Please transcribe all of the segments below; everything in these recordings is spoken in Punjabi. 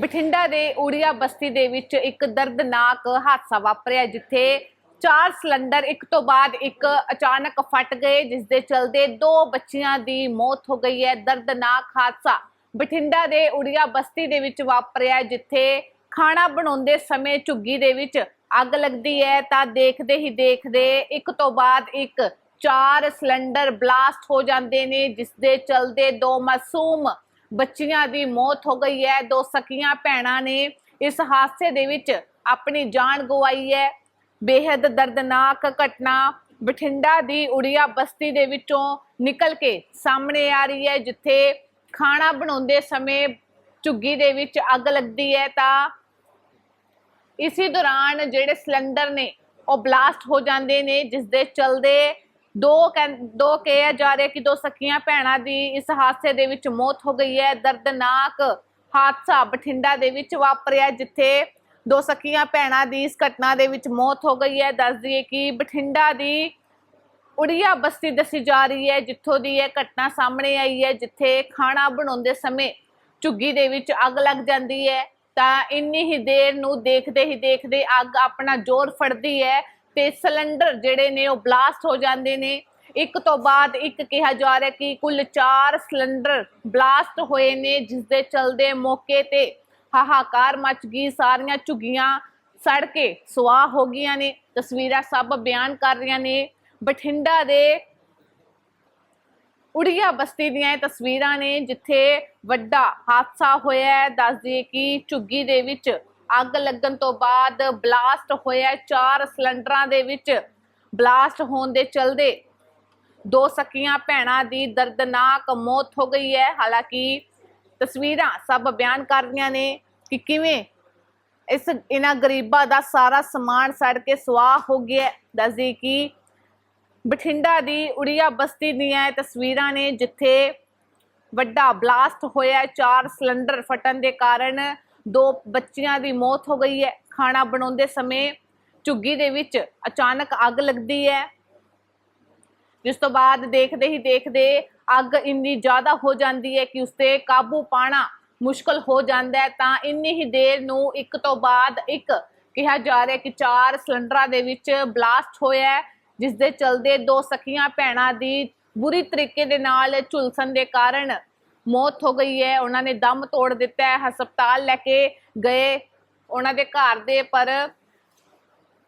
ਬਠਿੰਡਾ ਦੇ ਊੜੀਆ ਬਸਤੀ ਦੇ ਵਿੱਚ ਇੱਕ ਦਰਦਨਾਕ ਹਾਦਸਾ ਵਾਪਰਿਆ, ਜਿੱਥੇ ਚਾਰ ਸਿਲੰਡਰ ਇੱਕ ਤੋਂ ਬਾਅਦ ਇੱਕ ਅਚਾਨਕ ਫਟ ਗਏ ਜਿਸ ਦੇ ਚਲਦੇ ਦੋ ਬੱਚਿਆਂ ਦੀ ਮੌਤ ਹੋ ਗਈ ਹੈ। ਦਰਦਨਾਕ ਹਾਦਸਾ ਬਠਿੰਡਾ ਦੇ ਊੜੀਆ ਬਸਤੀ ਦੇ ਵਿੱਚ ਵਾਪਰਿਆ, ਜਿੱਥੇ ਖਾਣਾ ਬਣਾਉਂਦੇ ਸਮੇਂ ਝੁੱਗੀ ਦੇ ਵਿੱਚ ਅੱਗ ਲੱਗਦੀ ਹੈ। ਤਾਂ ਦੇਖਦੇ ਹੀ ਦੇਖਦੇ ਇੱਕ ਤੋਂ ਬਾਅਦ ਇੱਕ ਚਾਰ ਸਿਲੰਡਰ ਬਲਾਸਟ ਹੋ ਜਾਂਦੇ ਨੇ ਜਿਸ ਦੇ ਚਲਦੇ ਦੋ ਮਾਸੂਮ ਬੱਚੀਆਂ ਦੀ ਮੌਤ ਹੋ ਗਈ ਹੈ, ਦੋ ਸਕੀਆਂ ਭੈਣਾਂ ਨੇ ਇਸ ਹਾਦਸੇ ਦੇ ਵਿੱਚ ਆਪਣੀ ਜਾਨ ਗਵਾਈ ਹੈ। ਬੇहद ਦਰਦਨਾਕ ਘਟਨਾ ਬਠਿੰਡਾ ਦੀ ਉੜੀਆ ਬਸਤੀ ਦੇ ਵਿੱਚੋਂ ਨਿਕਲ ਕੇ ਸਾਹਮਣੇ ਆ ਰਹੀ ਹੈ, ਜਿੱਥੇ ਖਾਣਾ ਬਣਾਉਂਦੇ ਸਮੇਂ ਝੁੱਗੀ ਦੇ ਵਿੱਚ ਅੱਗ ਲੱਗਦੀ ਹੈ। ਤਾਂ ਇਸੇ ਦੌਰਾਨ ਜਿਹੜੇ ਸਿਲੰਡਰ ਨੇ, ਉਹ ਬਲਾਸਟ ਹੋ ਜਾਂਦੇ ਨੇ, ਜਿਸ ਦੇ ਚਲਦੇ ਦੋ ਕਹਿੰ- ਦੋ ਕਿਹਾ ਜਾ ਰਿਹਾ ਕਿ ਦੋ ਸਕੀਆਂ ਭੈਣਾਂ ਦੀ ਇਸ ਹਾਦਸੇ ਦੇ ਵਿੱਚ ਮੌਤ ਹੋ ਗਈ ਹੈ। ਦਰਦਨਾਕ ਹਾਦਸਾ ਬਠਿੰਡਾ ਦੇ ਵਿੱਚ ਵਾਪਰਿਆ, ਜਿੱਥੇ ਦੋ ਸਕੀਆਂ ਭੈਣਾਂ ਦੀ ਇਸ ਘਟਨਾ ਦੇ ਵਿੱਚ ਮੌਤ ਹੋ ਗਈ ਹੈ। ਦੱਸ ਦਈਏ ਕਿ ਬਠਿੰਡਾ ਦੀ ਉੜੀਆ ਬਸਤੀ ਦੱਸੀ ਜਾ ਰਹੀ ਹੈ, ਜਿੱਥੋਂ ਦੀ ਇਹ ਘਟਨਾ ਸਾਹਮਣੇ ਆਈ ਹੈ, ਜਿੱਥੇ ਖਾਣਾ ਬਣਾਉਂਦੇ ਸਮੇਂ ਝੁੱਗੀ ਦੇ ਵਿੱਚ ਅੱਗ ਲੱਗ ਜਾਂਦੀ ਹੈ। ਤਾਂ ਇੰਨੀ ਹੀ ਦੇਰ ਨੂੰ ਦੇਖਦੇ ਹੀ ਦੇਖਦੇ ਅੱਗ ਆਪਣਾ ਜ਼ੋਰ ਫੜਦੀ ਹੈ। ਤੇ ਸਿਲੰਡਰ ਜਿਹੜੇ ਨੇ ਉਹ ਬਲਾਸਟ ਹੋ ਜਾਂਦੇ ਨੇ। ਇੱਕ ਤੋਂ ਬਾਅਦ ਇੱਕ ਕਿਹਾ ਜਾ ਰਿਹਾ ਕਿ ਕੁੱਲ 4 ਸਿਲੰਡਰ ਬਲਾਸਟ ਹੋਏ ਨੇ ਜਿਸ ਦੇ ਚਲਦੇ ਮੌਕੇ ਤੇ ਹਾਹਾਕਾਰ ਮਚ ਗਈ, ਸਾਰੀਆਂ ਝੁੱਗੀਆਂ ਸੜ ਕੇ ਸੁਆਹ ਹੋ ਗਈਆਂ ਨੇ। ਤਸਵੀਰਾਂ ਸਭ ਬਿਆਨ ਕਰ ਰਹੀਆਂ ਨੇ। ਬਠਿੰਡਾ ਦੇ ਉੜੀਆ ਬਸਤੀ ਦੀਆਂ ਇਹ ਤਸਵੀਰਾਂ ਨੇ, ਜਿੱਥੇ ਵੱਡਾ ਹਾਦਸਾ ਹੋਇਆ ਹੈ। ਦੱਸ ਦਈਏ ਕਿ ਝੁੱਗੀ ਦੇ ਵਿੱਚ ਅੱਗ ਲੱਗਣ ਤੋਂ ਬਾਅਦ ਬਲਾਸਟ ਹੋਇਆ ਚਾਰ ਸਿਲੰਡਰਾਂ ਦੇ ਵਿੱਚ ਬਲਾਸਟ ਹੋਣ ਦੇ ਚਲਦੇ ਦੋ ਸਕੀਆਂ ਭੈਣਾਂ ਦੀ ਦਰਦਨਾਕ ਮੌਤ ਹੋ ਗਈ ਹੈ। ਹਾਲਾਂਕਿ ਤਸਵੀਰਾਂ ਸਭ ਬਿਆਨ ਕਰ ਰਹੀਆਂ ਨੇ ਕਿ ਕਿਵੇਂ ਇਸ ਇਹਨਾਂ ਗਰੀਬਾਂ ਦਾ ਸਾਰਾ ਸਮਾਨ ਸੜ ਕੇ ਸੁਆਹ ਹੋ ਗਿਆ ਦੱਸਦੀ ਕਿ ਬਠਿੰਡਾ ਦੀ ਉੜੀਆ ਬਸਤੀ ਦੀਆਂ ਤਸਵੀਰਾਂ ਨੇ ਜਿੱਥੇ ਵੱਡਾ ਬਲਾਸਟ ਹੋਇਆ ਚਾਰ ਸਿਲੰਡਰ ਫਟਣ ਦੇ ਕਾਰਨ ਦੋ ਬੱਚਿਆਂ ਦੀ ਮੌਤ ਹੋ ਗਈ ਹੈ। ਖਾਣਾ ਬਣਾਉਂਦੇ ਸਮੇਂ ਝੁੱਗੀ ਦੇ ਵਿੱਚ ਅਚਾਨਕ ਅੱਗ ਲੱਗਦੀ ਹੈ। ਜਿਸ ਤੋਂ ਬਾਅਦ ਦੇਖਦੇ ਹੀ ਦੇਖਦੇ ਅੱਗ ਇੰਨੀ ਜ਼ਿਆਦਾ ਹੋ ਜਾਂਦੀ ਹੈ ਕਿ ਉਸ ਕਾਬੂ ਪਾਣਾ ਮੁਸ਼ਕਲ ਹੋ ਜਾਂਦਾ ਹੈ। ਤਾਂ ਇੰਨੀ ਹੀ ਦੇਰ ਨੂੰ ਇੱਕ ਤੋਂ ਬਾਅਦ ਇੱਕ ਕਿਹਾ ਜਾ ਰਿਹਾ ਕਿ ਚਾਰ ਸਿਲੰਡਰਾਂ ਦੇ ਵਿੱਚ ਬਲਾਸਟ ਹੋਇਆ ਹੈ ਜਿਸ ਦੇ ਚਲਦੇ ਦੋ ਸਖੀਆਂ ਭੈਣਾਂ ਦੀ ਬੁਰੀ ਤਰੀਕੇ ਦੇ ਨਾਲ ਝੁਲਸਣ ਦੇ ਕਾਰਨ ਮੌਤ ਹੋ ਗਈ ਹੈ, ਉਹਨਾਂ ਨੇ ਦਮ ਤੋੜ ਦਿੱਤਾ ਹੈ, ਹਸਪਤਾਲ ਲੈ ਕੇ ਗਏ ਉਹਨਾਂ ਦੇ ਘਰ ਦੇ, ਪਰ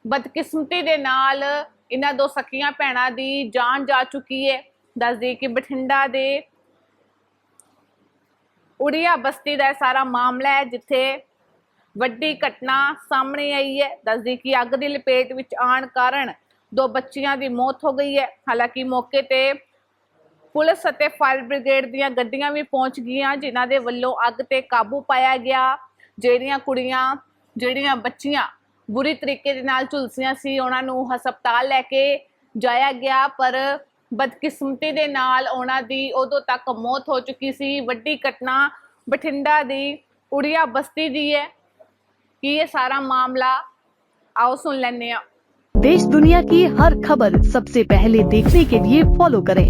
ਬਦਕਿਸਮਤੀ ਦੇ ਨਾਲ ਇਹਨਾਂ ਦੋ ਸਕੀਆਂ ਭੈਣਾਂ ਦੀ ਜਾਨ ਜਾ ਚੁੱਕੀ ਹੈ। ਦੱਸਦੀ ਕਿ ਬਠਿੰਡਾ ਦੇ ਉੜੀਆ ਬਸਤੀ ਦਾ ਇਹ ਸਾਰਾ ਮਾਮਲਾ ਹੈ, ਜਿੱਥੇ ਵੱਡੀ ਘਟਨਾ ਸਾਹਮਣੇ ਆਈ ਹੈ। ਦੱਸਦੀ ਕਿ ਅੱਗ ਦੀ ਲਪੇਟ ਵਿੱਚ ਆਉਣ ਕਾਰਨ ਦੋ ਬੱਚੀਆਂ ਦੀ ਮੌਤ ਹੋ ਗਈ ਹੈ। ਹਾਲਾਂਕਿ ਮੌਕੇ ਤੇ ਪੁਲਿਸ ਅਤੇ ਫਾਇਰ ਬ੍ਰਿਗੇਡ ਦੀਆਂ ਗੱਡੀਆਂ ਵੀ ਪਹੁੰਚ ਗਈਆਂ ਜਿਨ੍ਹਾਂ ਦੇ ਵੱਲੋਂ ਅੱਗ ਤੇ ਕਾਬੂ ਪਾਇਆ ਗਿਆ ਜਿਹੜੀਆਂ ਕੁੜੀਆਂ ਜਿਹੜੀਆਂ ਬੱਚੀਆਂ ਬੁਰੀ ਤਰੀਕੇ ਦੇ ਨਾਲ ਝੁਲਸੀਆਂ ਸੀ ਉਹਨਾਂ ਨੂੰ ਹਸਪਤਾਲ ਲੈ ਕੇ ਜਾਇਆ ਗਿਆ ਪਰ ਬਦਕਿਸਮਤੀ ਦੇ ਨਾਲ ਉਹਨਾਂ ਦੀ ਉਦੋਂ ਤੱਕ ਮੌਤ ਹੋ ਚੁੱਕੀ ਸੀ ਵੱਡੀ ਘਟਨਾ ਬਠਿੰਡਾ ਦੀ ਉੜੀਆ ਬਸਤੀ ਦੀ ਹੈ ਕੀ ਇਹ ਸਾਰਾ ਮਾਮਲਾ ਆਓ ਸੁਣ ਲੈਂਦੇ ਹਾਂ देश दुनिया की हर खबर सबसे पहले देखने के लिए फॉलो करें